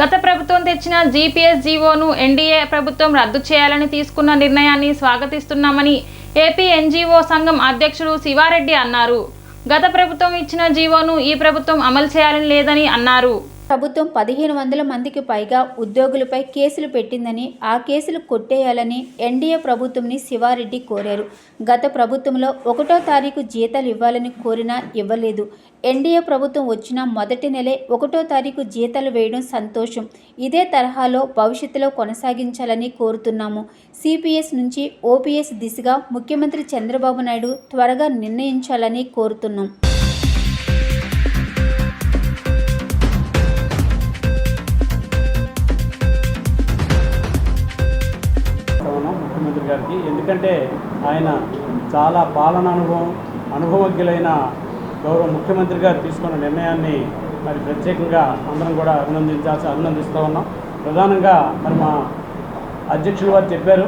గత ప్రభుత్వం తెచ్చిన జీపీఎస్ జీవోను ఎన్డీఏ ప్రభుత్వం రద్దు చేయాలని తీసుకున్న నిర్ణయాన్ని స్వాగతిస్తున్నామని ఏపీ ఎన్జీఓ సంఘం అధ్యక్షుడు శివారెడ్డి అన్నారు. గత ప్రభుత్వం ఇచ్చిన జీవోను ఈ ప్రభుత్వం అమలు చేయాలని లేదని అన్నారు. ప్రభుత్వం పదిహేను వందల మందికి పైగా ఉద్యోగులపై కేసులు పెట్టిందని ఆ కేసులు కొట్టేయాలని ఎన్డీఏ ప్రభుత్వంని శివారెడ్డి కోరారు. గత ప్రభుత్వంలో ఒకటో తారీఖు జీతాలు ఇవ్వాలని కోరినా ఇవ్వలేదు. ఎన్డీఏ ప్రభుత్వం వచ్చిన మొదటి నెలే ఒకటో తారీఖు జీతాలు వేయడం సంతోషం. ఇదే తరహాలో భవిష్యత్తులో కొనసాగించాలని కోరుతున్నాము. సిపిఎస్ నుంచి ఓపీఎస్ దిశగా ముఖ్యమంత్రి చంద్రబాబు నాయుడు త్వరగా నిర్ణయించాలని కోరుతున్నాం. గారికి. ఎందుకంటే ఆయన చాలా పాలన అనుభవం అనుభవజ్ఞులైన గౌరవ ముఖ్యమంత్రి గారు తీసుకున్న నిర్ణయాన్ని మరి ప్రత్యేకంగా అందరం కూడా అభినందించాల్సి అభినందిస్తూ ఉన్నాం. ప్రధానంగా మరి మా అధ్యక్షులు వారు చెప్పారు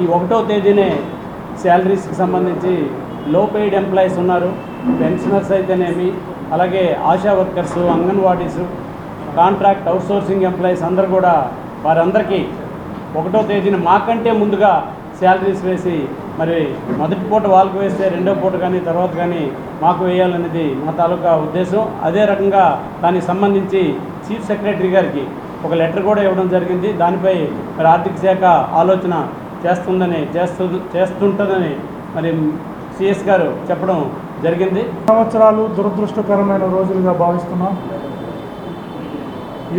ఈ ఒకటో తేదీనే శాలరీస్కి సంబంధించి లో పెయిడ్ ఎంప్లాయీస్ ఉన్నారు. పెన్షనర్స్ అయితేనేమి అలాగే Asha workers anganwadis contract outsourcing employees అందరూ కూడా వారందరికీ ఒకటో తేదీన మాకంటే ముందుగా శాలరీస్ వేసి మరి మొదటి పూట వాళ్ళకు వేస్తే రెండో పూట కానీ తర్వాత కానీ మాకు వేయాలనేది మా తాలూకా ఉద్దేశం. అదే రకంగా దానికి సంబంధించి చీఫ్ సెక్రటరీ గారికి ఒక లెటర్ కూడా ఇవ్వడం జరిగింది. దానిపై మరి ఆర్థిక శాఖ ఆలోచన చేస్తుందని చేస్తు చేస్తుంటుందని మరి సిఎస్ గారు చెప్పడం జరిగింది. సంవత్సరాలు దురదృష్టకరమైన రోజులుగా భావిస్తున్నాం.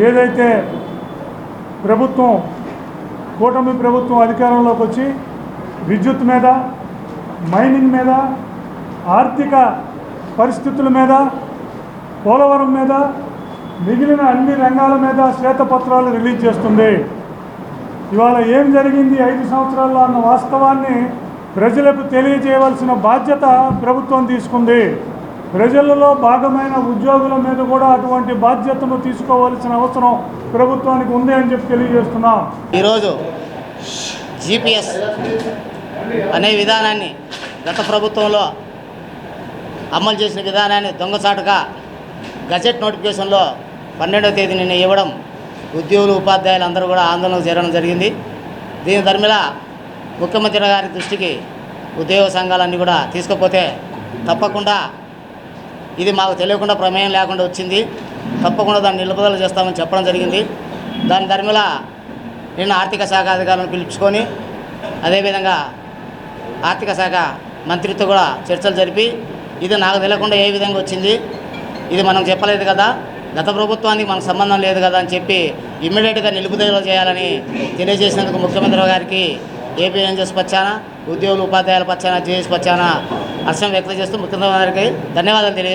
ఏదైతే ప్రభుత్వం కూటమి ప్రభుత్వం అధికారంలోకి వచ్చి విద్యుత్ మీద మైనింగ్ మీద ఆర్థిక పరిస్థితుల మీద పోలవరం మీద మిగిలిన అన్ని రంగాల మీద శ్వేతపత్రాలు రిలీజ్ చేస్తుంది. ఇవాళ ఏం జరిగింది ఐదు సంవత్సరాల్లో అన్న వాస్తవాన్ని ప్రజలకు తెలియజేయవలసిన బాధ్యత ప్రభుత్వం తీసుకుంది. ప్రజలలో భాగమైన ఉద్యోగుల మీద కూడా అటువంటి బాధ్యతను తీసుకోవాల్సిన అవసరం ప్రభుత్వానికి ఉంది అని చెప్పి తెలియజేస్తున్నాం. ఈరోజు జీపీఎస్ అనే విధానాన్ని గత ప్రభుత్వంలో అమలు చేసిన విధానాన్ని దొంగచాటుగా గజెట్ నోటిఫికేషన్లో పన్నెండవ తేదీ నిన్న ఇవ్వడం ఉద్యోగులు ఉపాధ్యాయులు అందరూ కూడా ఆందోళన చేరడం జరిగింది. దీని ధర్మిల ముఖ్యమంత్రి గారి దృష్టికి ఉద్యోగ సంఘాలన్నీ కూడా తీసుకపోతే తప్పకుండా ఇది మాకు తెలియకుండా ప్రమేయం లేకుండా వచ్చింది. తప్పకుండా దాన్ని నిలుపుదల చేస్తామని చెప్పడం జరిగింది. దాని ధర్మిల నిన్న ఆర్థిక శాఖ అధికారులను పిలుచుకొని అదేవిధంగా ఆర్థిక శాఖ మంత్రితో కూడా చర్చలు జరిపి ఇది నాకు తెలియకుండా ఏ విధంగా వచ్చింది ఇది మనం చెప్పలేదు కదా. గత ప్రభుత్వానికి మనకు సంబంధం లేదు కదా అని చెప్పి ఇమ్మీడియట్గా నిలుపుదల చేయాలని తెలియజేసినందుకు ముఖ్యమంత్రి గారికి ఏపీ పచ్చాన ఉద్యోగులు ఉపాధ్యాయుల పచ్చాన జేఎస్ పచ్చాన హర్షం వ్యక్తం చేస్తూ ముఖ్యమంత్రి గారికి ధన్యవాదాలు తెలియ